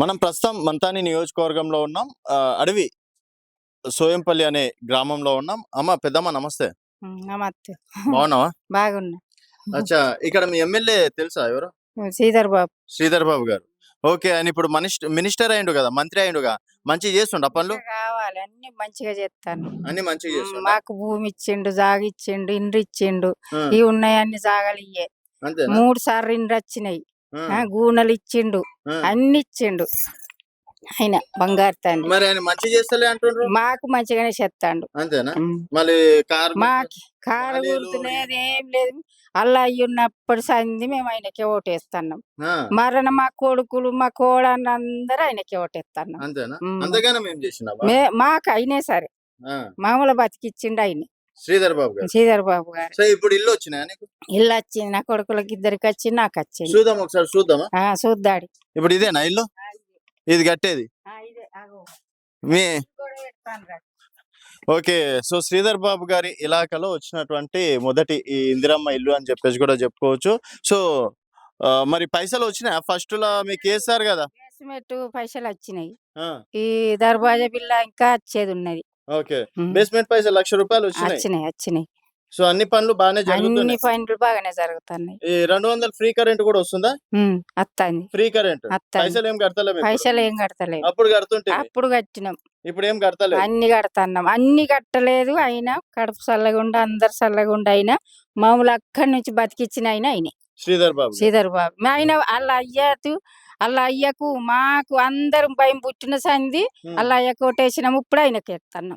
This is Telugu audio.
మనం ప్రస్తుతం మంతాని నియోజకవర్గంలో ఉన్నాం. అడవి సోయంపల్లి అనే గ్రామంలో ఉన్నాం. అమ్మ పెద్దమ్మ నమస్తే. బాగున్నావా? బాగున్నా. అచ్చా ఇక్కడ మీ ఎమ్మెల్యే తెలుసా ఎవరు? శ్రీధర్ బాబు. శ్రీధర్ బాబు గారు. ఓకే ఆయన ఇప్పుడు మినిస్టర్ మినిస్టర్ అయిండు కదా మంత్రి అయిండుగా మంచి చేస్తుండ పనులు? కావాలి అన్ని మంచిగా చేస్తాను. అన్ని మంచిగా చేస్తుండ? మాకు భూమి ఇచ్చిండు జాగ ఇచ్చిండు ఇండ్రు ఇచ్చిండు. ఇవి ఉన్నాయి అన్ని జాగాలు ఇయ్యే మూడు సార్లు ఇండ్రు వచ్చినాయి. గూనెలు ఇచ్చిండు. అన్ని ఇచ్చిండు ఆయన బంగారు తండ్రి. మరి ఆయన మంచి చేస్తలే అంటుండ్రు? మాకు మంచిగానే చెప్తాండు అంతేనా? మళ్ళీ కార్ మాకి కారు ఏం లేదు. అలా అయ్యున్నప్పుడు సంది మేము ఆయనకే ఓటేస్తున్నాం మరణ మా కొడుకులు మా కోడళ్ళు అందరూ ఆయనకే ఓటేస్తున్నాం అంతేనా. అంతగానే మేము మాకు అయినే సరే. మామూలు బతికిచ్చిండు ఆయన శ్రీధర్ బాబు గారు. శ్రీధర్ బాబు గారు. సో ఇప్పుడు ఇల్లు వచ్చినాయా నీకు? ఇల్లు వచ్చింది నా కొడుకులకి ఇద్దరికి వచ్చి నాకు వచ్చింది. చూద్దాం ఒకసారి చూద్దామా? ఆ, చూద్దాడు ఇప్పుడు ఇదేనా ఇల్లు? ఇది. కట్టేది? మీ ఓకే సో శ్రీధర్ బాబు గారి ఇలాకాలో వచ్చినటువంటి మొదటి ఈ ఇందిరమ్మ ఇల్లు అని చెప్పేసి కూడా చెప్పుకోవచ్చు. సో మరి పైసలు వచ్చినాయా? ఫస్ట్ లా మీకు వేస్తారు కదా? పైసలు వచ్చినాయి. ఈ దర్వాజా బిల్ల ఇంకా వచ్చేది ఉన్నది. ఓకే. ఉమ్. బేస్మెంట్ పైసలు లక్ష రూపాయలు వచ్చినాయి. వచ్చినాయి వచ్చినాయి. సో అన్ని పనులు బాగానే అన్ని జరుగుతున్నాయి పనులు బాగానే జరుగుతున్నాయి. ఈ రెండు వందల ఫ్రీ కరెంట్ కూడా వస్తుందా? ఉమ్, ఫ్రీ కరెంట్. వస్తాంది. పైసలు ఏం కడతలేము ఇప్పుడు. పైసలు ఏం కడతలేదు అప్పుడు కడుతుంటే అప్పుడు కట్టినాం. ఇప్పుడు ఏం కడతలేదు అన్ని కడతాన్నాం. అన్ని కట్టలేదు అయినా కడుపు చల్లగుండా అందరు చల్లగుండా అయినా మామూలు అక్కడి నుంచి బతికిచ్చిన ఆయన ఆయన శ్రీధర్ బాబు గారు. శ్రీధర్ బాబు. మా ఆయన వాళ్ళ అయ్యకు వాళ్ళ అయ్యకు మాకు అందరం భయం పుట్టిన సంది ఉమ్. వాళ్ళ అయ్య కొట్టేసినాం ఇప్పుడు ఆయనకి ఎత్తన్నాం.